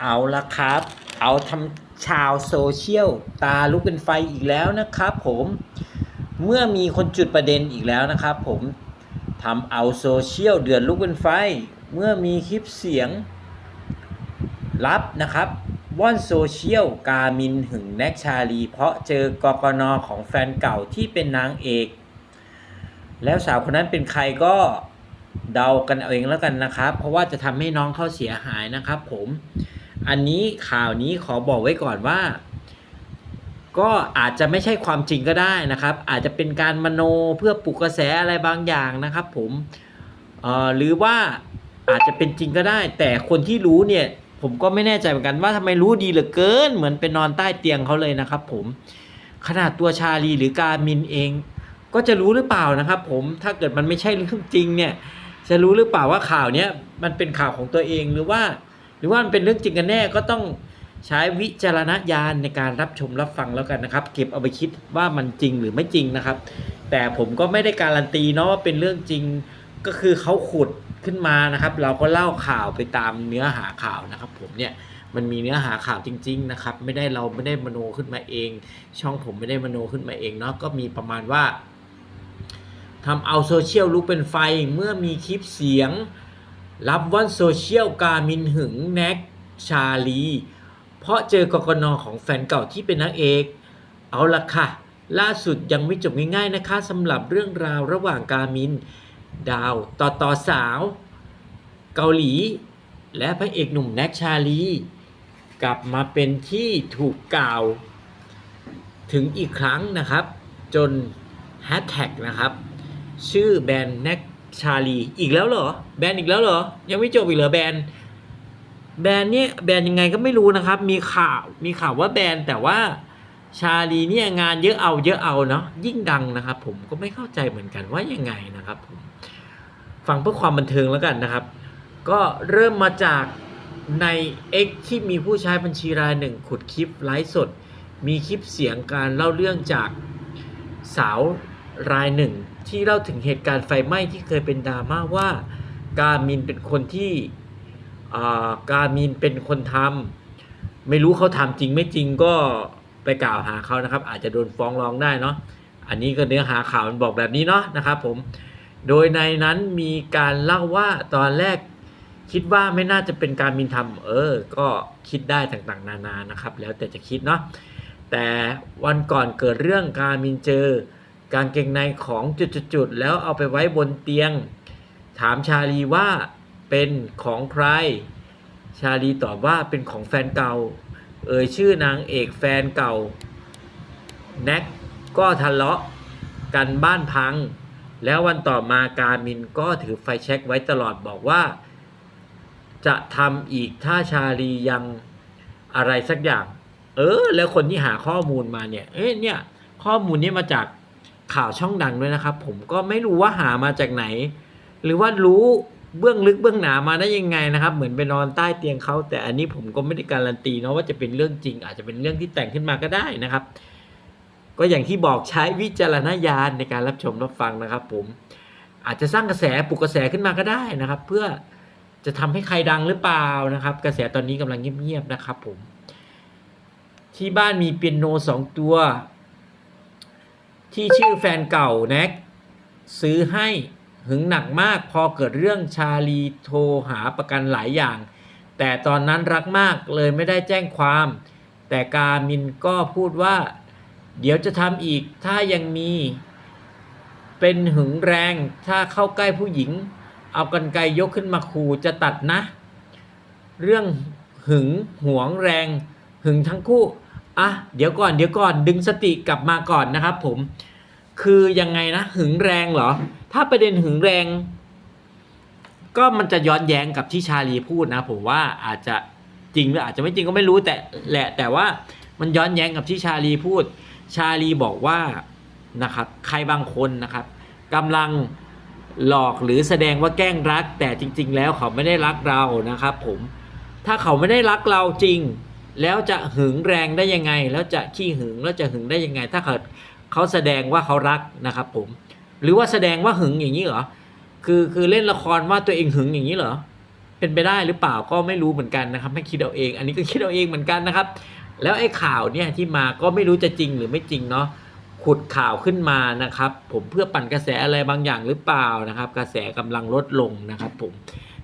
เอาละครับ เอาทำชาวโซเชียลตาลุกเป็นไฟอีกแล้วนะครับ ผมเมื่อมีคนจุดประเด็นอีกแล้วนะครับ ผมทำเอาโซเชียลเดือดลุกเป็นไฟ เมื่อมีคลิปเสียงลับนะครับว่อนโซเชียลกามินหึงแน็กชาลี เพราะเจอกกนของแฟนเก่าที่เป็นนางเอก แล้วสาวคนนั้นเป็นใครก็เดากันเอาเองแล้วกันนะครับ เพราะว่าจะทำให้น้องเขาเสียหายนะครับผม อันนี้ข่าวนี้ขอบอกไว้ก่อนว่า ก็อาจจะไม่ใช่ความจริงก็ได้นะครับ อาจจะเป็นการมโนเพื่อปลุกกระแสอะไรบางอย่างนะครับ ผมเอ่อหรือว่าอาจจะเป็นจริงก็ได้ แต่คนที่รู้เนี่ยผมก็ไม่แน่ใจเหมือนกันว่าทำไมรู้ดีเหลือเกิน เหมือนเป็นนอนใต้เตียงเขาเลยนะครับ ผมขนาดตัวชาลีหรือกามินเอง ก็จะรู้หรือเปล่านะครับ ผมถ้าเกิดมันไม่ใช่เรื่องจริงเนี่ย จะรู้หรือเปล่าว่าข่าวเนี้ยมันเป็นข่าวของตัวเองหรือว่า หรือว่ามันเป็นเรื่องจริงกันแน่ก็ต้องใช้วิจารณญาณในการรับชมรับฟังแล้วกันนะครับ เก็บเอาไปคิดว่ามันจริงหรือไม่จริงนะครับ แต่ผมก็ไม่ได้การันตีเนาะว่าเป็นเรื่องจริงก็คือเขาขุดขึ้นมานะครับ เราก็เล่าข่าวไปตามเนื้อหาข่าวนะครับ ผมเนี่ยมันมีเนื้อหาข่าวจริง ๆ นะครับ ไม่ได้เราไม่ได้มโนขึ้นมาเอง ช่องผมไม่ได้มโนขึ้นมาเองเนาะก็มีประมาณว่าทำเอาโซเชียลลุกเป็นไฟเมื่อมีคลิปเสียง รับวันโซเชียลกามินหึงแน็กชาลี เพราะเจอกกนของแฟนเก่าที่เป็นนางเอก เอาละค่ะ ล่าสุดยังไม่จบง่ายๆนะคะสำหรับเรื่องราวระหว่างกามิน ดาวต่อต่อสาว เกาหลี และพระเอกหนุ่มแน็กชาลี กลับมาเป็นที่ถูกกล่าว ถึงอีกครั้งนะครับ จนแฮชแท็กนะครับ ชื่อแบรนด์แน็ก ชาลีอีกแล้วเหรอ แบนอีกแล้วเหรอ ยังไม่จบอีกเหรอแบนแบนเนี่ยแบนยังไงก็ไม่รู้นะครับ มีข่าวมีข่าวว่าแบนแต่ว่าชาลีเนี่ยงานเยอะเอาเยอะเอาเนาะยิ่งดังนะครับ ผมก็ไม่เข้าใจเหมือนกันว่ายังไงนะครับผมฟังเพื่อความบันเทิงแล้วกันนะครับ ก็เริ่มมาจากใน X ที่มีผู้ใช้บัญชีรายหนึ่งขุดคลิปไลฟ์สด มีคลิปเสียงการเล่าเรื่องจากสาว รายหนึ่ง ที่เล่าถึงเหตุการณ์ไฟไหม้ที่เคยเป็นดราม่าว่า กามินเป็นคนที่การมีนเป็นคนทำไม่รู้เขาทำจริงไม่จริงก็ไปกล่าวหาเขานะครับ อาจจะโดนฟ้องร้องได้เนาะอันนี้ก็เนื้อหาข่าวมันบอกแบบนี้เนาะนะครับผมโดยในนั้นมีการเล่าว่าตอนแรกคิดว่าไม่น่าจะเป็นการมินทำเออ ก็คิดได้ต่างๆ นานานะครับ แล้วแต่จะคิดเนาะแต่วันก่อนเกิดเรื่องการมินเจอ การเกงในของจุดๆแล้วเอาไปไว้บนเตียง ถามชาลีว่าเป็นของใคร ชาลีตอบว่าเป็นของแฟนเก่า เอ่ยชื่อนางเอกแฟนเก่า แน็กก็ทะเลาะกันบ้านพัง แล้ววันต่อมาการมินก็ถือไฟแช็กไว้ตลอดบอกว่า จะทำอีกถ้าชาลียังอะไรสักอย่าง เออ แล้วคนที่หาข้อมูลมาเนี่ย เอ้ยเนี่ย ข้อมูลนี้มาจาก ข่าวช่องดังด้วยนะครับ ผมก็ไม่รู้ว่าหามาจากไหน หรือว่ารู้เบื้องลึกเบื้องหนามาได้ยังไงนะครับ เหมือนไปนอนใต้เตียงเขาแต่อันนี้ผมก็ไม่ได้การันตีเนาะว่าจะเป็นเรื่องจริง อาจจะเป็นเรื่องที่แต่งขึ้นมาก็ได้นะครับ ก็อย่างที่บอกใช้วิจารณญาณในการรับชมรับฟังนะครับ ผมอาจจะสร้างกระแสปลุกกระแสขึ้นมาก็ได้นะครับ เพื่อจะทำให้ใครดังหรือเปล่านะครับ กระแสตอนนี้กำลังเงียบๆนะครับ ผม ที่บ้านมีเปียโนสองตัว ที่ชื่อแฟนเก่าแน็กซื้อให้หึงหนักมากพอเกิดเรื่องชาลีโทรหาประกันหลายอย่าง แต่ตอนนั้นรักมากเลยไม่ได้แจ้งความ แต่กามินก็พูดว่า เดี๋ยวจะทำอีกถ้ายังมี เป็นหึงแรงถ้าเข้าใกล้ผู้หญิง เอากันไกรยกขึ้นมาขู่จะตัดนะ เรื่องหึงหวงแรง หึงทั้งคู่ อะเดี๋ยวก่อนเดี๋ยวก่อนดึงสติกลับมาก่อนนะครับผม คือยังไงนะหึงแรงเหรอ ถ้าประเด็นหึงแรง ก็มันจะย้อนแย้งกับที่ชาลีพูดนะ ผมว่าอาจจะจริงหรืออาจจะไม่จริงก็ไม่รู้แต่แหละ แต่ว่ามันย้อนแย้งกับที่ชาลีพูด ชาลีบอกว่านะครับใครบางคนนะครับกำลังหลอกหรือแสดงว่าแกล้งรัก แต่จริง ๆ แล้วเขาไม่ได้รักเรานะครับ ผม ถ้าเขาไม่ได้รักเราจริง แล้วจะหึงแรงได้ยังไง แล้วจะขี้หึงแล้วจะหึงได้ยังไง ถ้าเกิดเขาแสดงว่าเขารักนะครับผม หรือว่าแสดงว่าหึงอย่างนี้เหรอคือคือเล่นละครว่าตัวเองหึงอย่างนี้เหรอเป็นไปได้หรือเปล่าก็ไม่รู้เหมือนกันนะครับให้คิดเอาเอง อันนี้ก็คิดเอาเองเหมือนกันนะครับ แล้วไอ้ข่าวเนี่ยที่มาก็ไม่รู้จะจริงหรือไม่จริงเนาะขุดข่าวขึ้นมานะครับ ผมเพื่อปั่นกระแสอะไรบางอย่างหรือเปล่านะครับ กระแสกำลังลดลงนะครับผม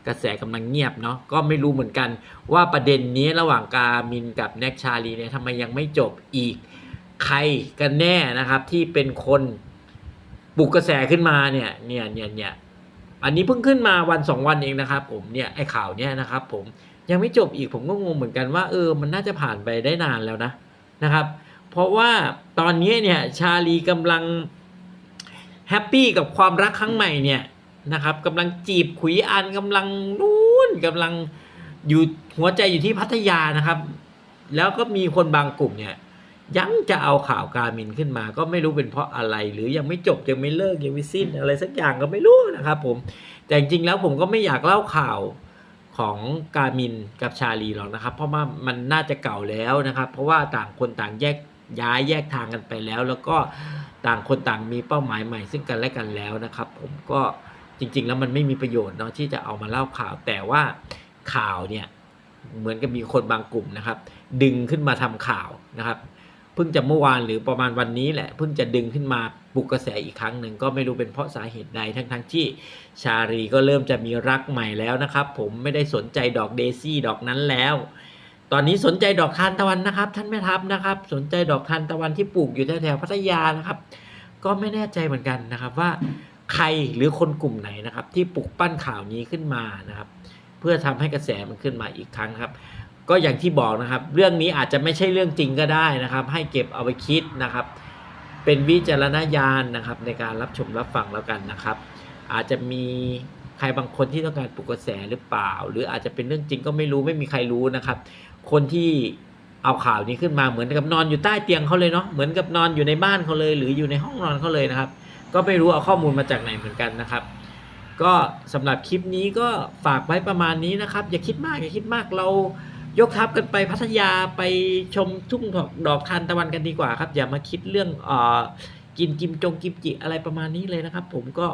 กระแสกำลังเงียบเนาะก็ไม่รู้เหมือนกัน ว่าประเด็นนี้ระหว่างกามินกับแน็กชาลีเนี่ยทำไมยังไม่จบอีก ใครกันแน่นะครับที่เป็นคนปลุกกระแสขึ้นมาเนี่ยเนี่ยเนี่ยเนี่ยอันนี้เพิ่งขึ้นมาวันสองวันเองนะครับ ผมเนี่ยไอ้ข่าวเนี่ยนะครับผมยังไม่จบอีกผมก็งงเหมือนกันว่าเออมันน่าจะผ่านไปได้นานแล้วนะนะครับ เพราะว่าตอนนี้เนี่ยชาลีกำลังแฮปปี้กับความรักครั้งใหม่เนี่ย นะครับกำลังจีบขุยอันกำลังนู่นกำลังอยู่หัวใจอยู่ที่พัทยานะครับ แล้วก็มีคนบางกลุ่มเนี่ยยังจะเอาข่าวการมินขึ้นมา ก็ไม่รู้เป็นเพราะอะไร หรือยังไม่จบยังไม่เลิกยังไม่สิ้นอะไรสักอย่างก็ไม่รู้นะครับ ผม แต่จริงๆแล้วผมก็ไม่อยากเล่าข่าวของการมินกับชาลีหรอกนะครับ เพราะว่ามันน่าจะเก่าแล้วนะครับ เพราะว่าต่างคนต่างแยกย้ายแยกทางกันไปแล้ว แล้วก็ต่างคนต่างมีเป้าหมายใหม่ซึ่งกันและกันแล้วนะครับ ผมก็ จริง ๆ แล้วมันไม่มีประโยชน์เนาะที่จะเอามาเล่าข่าว แต่ว่าข่าวเนี่ยเหมือนกับมีคนบางกลุ่มนะครับ ดึงขึ้นมาทำข่าวนะครับ เพิ่งจะเมื่อวานหรือประมาณวันนี้แหละเพิ่งจะดึงขึ้นมาปลุกกระแสอีกครั้งหนึ่งก็ไม่รู้เป็นเพราะสาเหตุใดทั้งทั้งที่ชารีก็เริ่มจะมีรักใหม่แล้วนะครับ ผมไม่ได้สนใจดอกเดซี่ดอกนั้นแล้ว ตอนนี้สนใจดอกทานตะวันนะครับ ท่านแม่ทัพนะครับ สนใจดอกทานตะวันที่ปลูกอยู่แถวๆพัทยานะครับ ก็ไม่แน่ใจเหมือนกันนะครับว่า ใครหรือคนกลุ่มไหนนะครับ ที่ปลุกปั้นข่าวนี้ขึ้นมานะครับ เพื่อทำให้กระแสมันขึ้นมาอีกครั้งครับ ก็อย่างที่บอกนะครับ เรื่องนี้อาจจะไม่ใช่เรื่องจริงก็ได้นะครับ ให้เก็บเอาไปคิดนะครับ เป็นวิจารณญาณนะครับ ในการรับชมรับฟังแล้วกันนะครับ อาจจะมีใครบางคนที่ต้องการปลุกกระแสหรือเปล่า หรืออาจจะเป็นเรื่องจริงก็ไม่รู้ไม่มีใครรู้นะครับ คนที่เอาข่าวนี้ขึ้นมาเหมือนกับนอนอยู่ใต้เตียงเขาเลยเนาะเหมือนกับนอนอยู่ในบ้านเขาเลย หรืออยู่ในห้องนอนเขาเลยนะครับ ก็ไม่รู้เอาข้อมูลมาจากไหนเหมือนกันนะครับ ก็สำหรับคลิปนี้ก็ฝากไว้ประมาณนี้นะครับ อย่าคิดมากอย่าคิดมากเรายกทัพกันไปพัทยาไปชมทุ่งดอกดอกทานตะวันกันดีกว่าครับ อย่ามาคิดเรื่องเอ่อ กินกิมจงกิมจิอะไรประมาณนี้เลยนะครับ ผมก็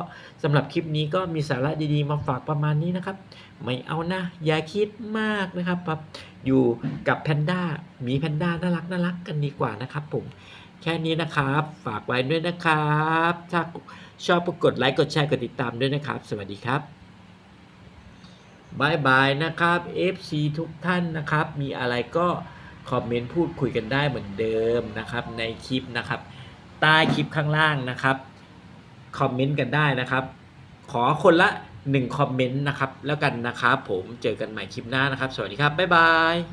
สำหรับคลิปนี้ก็มีสาระดีๆมาฝากประมาณนี้นะครับ ไม่เอานะ อย่าคิดมากนะครับครับอยู่กับแพนด้าหมีแพนด้าน่ารักน่ารักกันดีกว่านะครับ ผมแค่นี้นะครับ ฝากไว้ด้วยนะครับ ถ้าชอบก็กดไลค์กดแชร์กดติดตามด้วยนะครับ สวัสดีครับบายบายนะครับ FC ทุกท่านนะครับ มีอะไรก็คอมเมนต์พูดคุยกันได้เหมือนเดิมนะครับในคลิปนะครับ ใต้คลิปข้างล่างนะครับคอมเมนต์กันได้นะครับ ขอคนละ1คอมเมนต์นะครับแล้วกันนะครับผมเจอกันใหม่คลิปหน้านะครับ สวัสดีครับ บ๊ายบาย